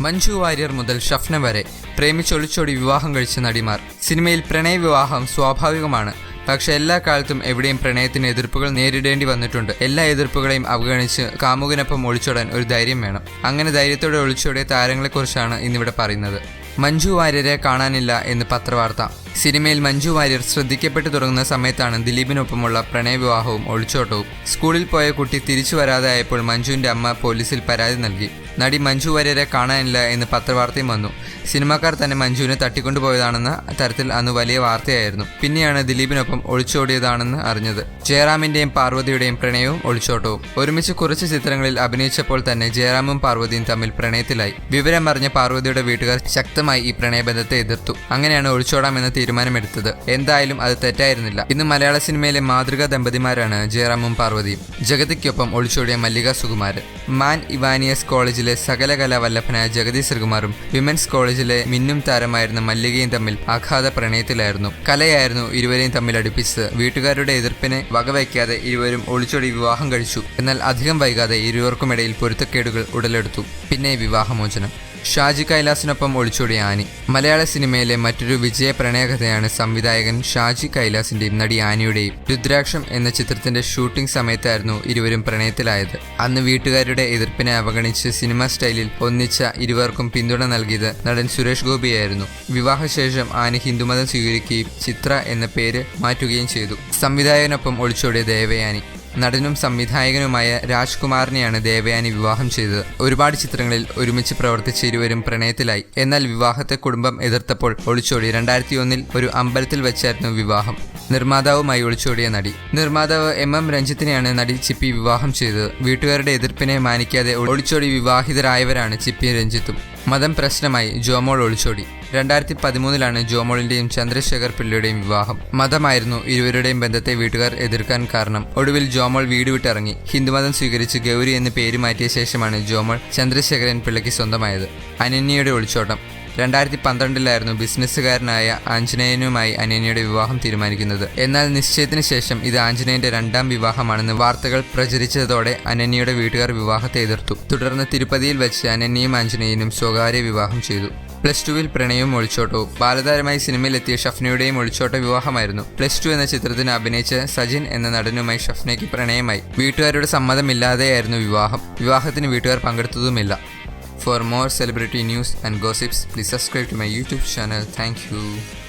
മഞ്ജു വാര്യർ മുതൽ ഷഫ്ന വരെ പ്രേമിച്ചൊളിച്ചോടി വിവാഹം കഴിച്ച നടിമാർ. സിനിമയിൽ പ്രണയ വിവാഹം സ്വാഭാവികമാണ്. പക്ഷെ എല്ലാ കാലത്തും എവിടെയും പ്രണയത്തിന് എതിർപ്പുകൾ നേരിടേണ്ടി വന്നിട്ടുണ്ട്. എല്ലാ എതിർപ്പുകളെയും അവഗണിച്ച് കാമുകനൊപ്പം ഒളിച്ചോടാൻ ഒരു ധൈര്യം വേണം. അങ്ങനെ ധൈര്യത്തോടെ ഒളിച്ചോടിയ താരങ്ങളെക്കുറിച്ചാണ് ഇന്നിവിടെ പറയുന്നത്. മഞ്ജു വാര്യരെ കാണാനില്ല എന്ന് പത്രവാർത്ത. സിനിമയിൽ മഞ്ജു വാര്യർ ശ്രദ്ധിക്കപ്പെട്ടു തുടങ്ങുന്ന സമയത്താണ് ദിലീപിനൊപ്പമുള്ള പ്രണയവിവാഹവും ഒളിച്ചോട്ടവും. സ്കൂളിൽ പോയ കുട്ടി തിരിച്ചു വരാതെ ആയപ്പോൾ മഞ്ജുവിന്റെ അമ്മ പോലീസിൽ പരാതി നൽകി. നടി മഞ്ജു വാര്യരെ കാണാനില്ല എന്ന് പത്രവാർത്തയും വന്നു. സിനിമാക്കാർ തന്നെ മഞ്ജുവിനെ തട്ടിക്കൊണ്ടുപോയതാണെന്ന തരത്തിൽ അന്ന് വലിയ വാർത്തയായിരുന്നു. പിന്നെയാണ് ദിലീപിനൊപ്പം ഒളിച്ചോടിയതാണെന്ന് അറിഞ്ഞത്. ജയറാമിന്റെയും പാർവതിയുടെയും പ്രണയവും ഒളിച്ചോട്ടവും. ഒരുമിച്ച് കുറച്ച് ചിത്രങ്ങളിൽ അഭിനയിച്ചപ്പോൾ തന്നെ ജയറാമും പാർവതിയും തമ്മിൽ പ്രണയത്തിലായി. വിവരം അറിഞ്ഞ പാർവതിയുടെ വീട്ടുകാർ ശക്തമായി ഈ പ്രണയബന്ധത്തെ എതിർത്തു. അങ്ങനെയാണ് ഒളിച്ചോടാമെന്ന തീരുമാനമെടുത്തത്. എന്തായാലും അത് തെറ്റായിരുന്നില്ല. ഇന്ന് മലയാള സിനിമയിലെ മാതൃകാ ദമ്പതിമാരാണ് ജയറാമും പാർവതിയും. ജഗതിക്കൊപ്പം ഒളിച്ചോടിയ മല്ലിക സുകുമാരൻ. മാൻ ഇവാനിയസ് കോളേജിലെ സകലകല വല്ലഭനായ ജഗതി ശ്രീകുമാറും വിമൻസ് കോളേജിലെ മിന്നും താരമായിരുന്ന മല്ലികയും തമ്മിൽ അഗാധ പ്രണയത്തിലായിരുന്നു. കലയായിരുന്നു ഇരുവരെയും തമ്മിൽ അടുപ്പിച്ചത്. വീട്ടുകാരുടെ എതിർപ്പിനെ വകവയ്ക്കാതെ ഇരുവരും ഒളിച്ചോടി വിവാഹം കഴിച്ചു. എന്നാൽ അധികം വൈകാതെ ഇരുവർക്കുമിടയിൽ പൊരുത്തക്കേടുകൾ ഉടലെടുത്തു. പിന്നെ വിവാഹമോചനം. ഷാജി കൈലാസിനൊപ്പം ഒളിച്ചോടിയ ആനി. മലയാള സിനിമയിലെ മറ്റൊരു വിജയ പ്രണയകഥയാണ് സംവിധായകൻ ഷാജി കൈലാസിന്റെയും നടി ആനിയുടെയും. രുദ്രാക്ഷം എന്ന ചിത്രത്തിന്റെ ഷൂട്ടിംഗ് സമയത്തായിരുന്നു ഇരുവരും പ്രണയത്തിലായത്. അന്ന് വീട്ടുകാരുടെ എതിർപ്പിനെ അവഗണിച്ച് സിനിമ സ്റ്റൈലിൽ ഒന്നിച്ച ഇരുവർക്കും പിന്തുണ നൽകിയത് നടൻ സുരേഷ് ഗോപിയായിരുന്നു. വിവാഹശേഷം ആനി ഹിന്ദുമതം സ്വീകരിക്കുകയും ചിത്ര എന്ന പേര് മാറ്റുകയും ചെയ്തു. സംവിധായകനൊപ്പം ഒളിച്ചോടിയ ദേവയാനി. നടനും സംവിധായകനുമായ രാജ്കുമാറിനെയാണ് ദേവയാനി വിവാഹം ചെയ്തത്. ഒരുപാട് ചിത്രങ്ങളിൽ ഒരുമിച്ച് പ്രവർത്തിച്ച ഇരുവരും പ്രണയത്തിലായി. എന്നാൽ വിവാഹത്തെ കുടുംബം എതിർത്തപ്പോൾ ഒളിച്ചോടി. രണ്ടായിരത്തി ഒന്നിൽ ഒരു അമ്പലത്തിൽ വെച്ചായിരുന്നു വിവാഹം. നിർമ്മാതാവുമായി ഒളിച്ചോടിയ നടി. നിർമ്മാതാവ് എം എം രഞ്ജിത്തിനെയാണ് നടി ചിപ്പി വിവാഹം ചെയ്തത്. വീട്ടുകാരുടെ എതിർപ്പിനെ മാനിക്കാതെ ഒളിച്ചോടി വിവാഹിതരായവരാണ് ചിപ്പി രഞ്ജിത്തും. മതം പ്രശ്നമായി ജോമോൾ ഒളിച്ചോടി. രണ്ടായിരത്തി പതിമൂന്നിലാണ് ജോമോളിന്റെയും ചന്ദ്രശേഖർ പിള്ളയുടെയും വിവാഹം. മതമായിരുന്നു ഇരുവരുടെയും ബന്ധത്തെ വീട്ടുകാർ എതിർക്കാൻ കാരണം. ഒടുവിൽ ജോമോൾ വീട് വിട്ടിറങ്ങി. ഹിന്ദുമതം സ്വീകരിച്ച് ഗൗരി എന്ന് പേര് മാറ്റിയ ശേഷമാണ് ജോമോൾ ചന്ദ്രശേഖരൻ പിള്ളയ്ക്ക് സ്വന്തമായത്. അനന്യയുടെ ഒളിച്ചോട്ടം. രണ്ടായിരത്തി പന്ത്രണ്ടിലായിരുന്നു ബിസിനസ്സുകാരനായ ആഞ്ജനേയനുമായി അനേനയുടെ വിവാഹം തീരുമാനിക്കുന്നത്. എന്നാൽ നിശ്ചയത്തിന് ശേഷം ഇത് ആഞ്ജനേയന്റെ രണ്ടാം വിവാഹമാണെന്ന് വാർത്തകൾ പ്രചരിച്ചതോടെ അനന്യയുടെ വീട്ടുകാർ വിവാഹത്തെ എതിർത്തു. തുടർന്ന് തിരുപ്പതിയിൽ വെച്ച് അനന്യയും ആഞ്ജനേയനും സ്വകാര്യ വിവാഹം ചെയ്തു. പ്ലസ് ടുവിൽ പ്രണയവും ഒളിച്ചോട്ടവും. ബാലതാരമായി സിനിമയിലെത്തിയ ഷഫ്നയുടെയും ഒളിച്ചോട്ട വിവാഹമായിരുന്നു. പ്ലസ് ടു എന്ന ചിത്രത്തിന് അഭിനയിച്ച സജിൻ എന്ന നടനുമായി ഷഫ്നയ്ക്ക് പ്രണയമായി. വീട്ടുകാരുടെ സമ്മതമില്ലാതെയായിരുന്നു വിവാഹം. വിവാഹത്തിന് വീട്ടുകാർ പങ്കെടുത്തതുമില്ല. For more celebrity news and gossips, please subscribe to my YouTube channel. Thank you.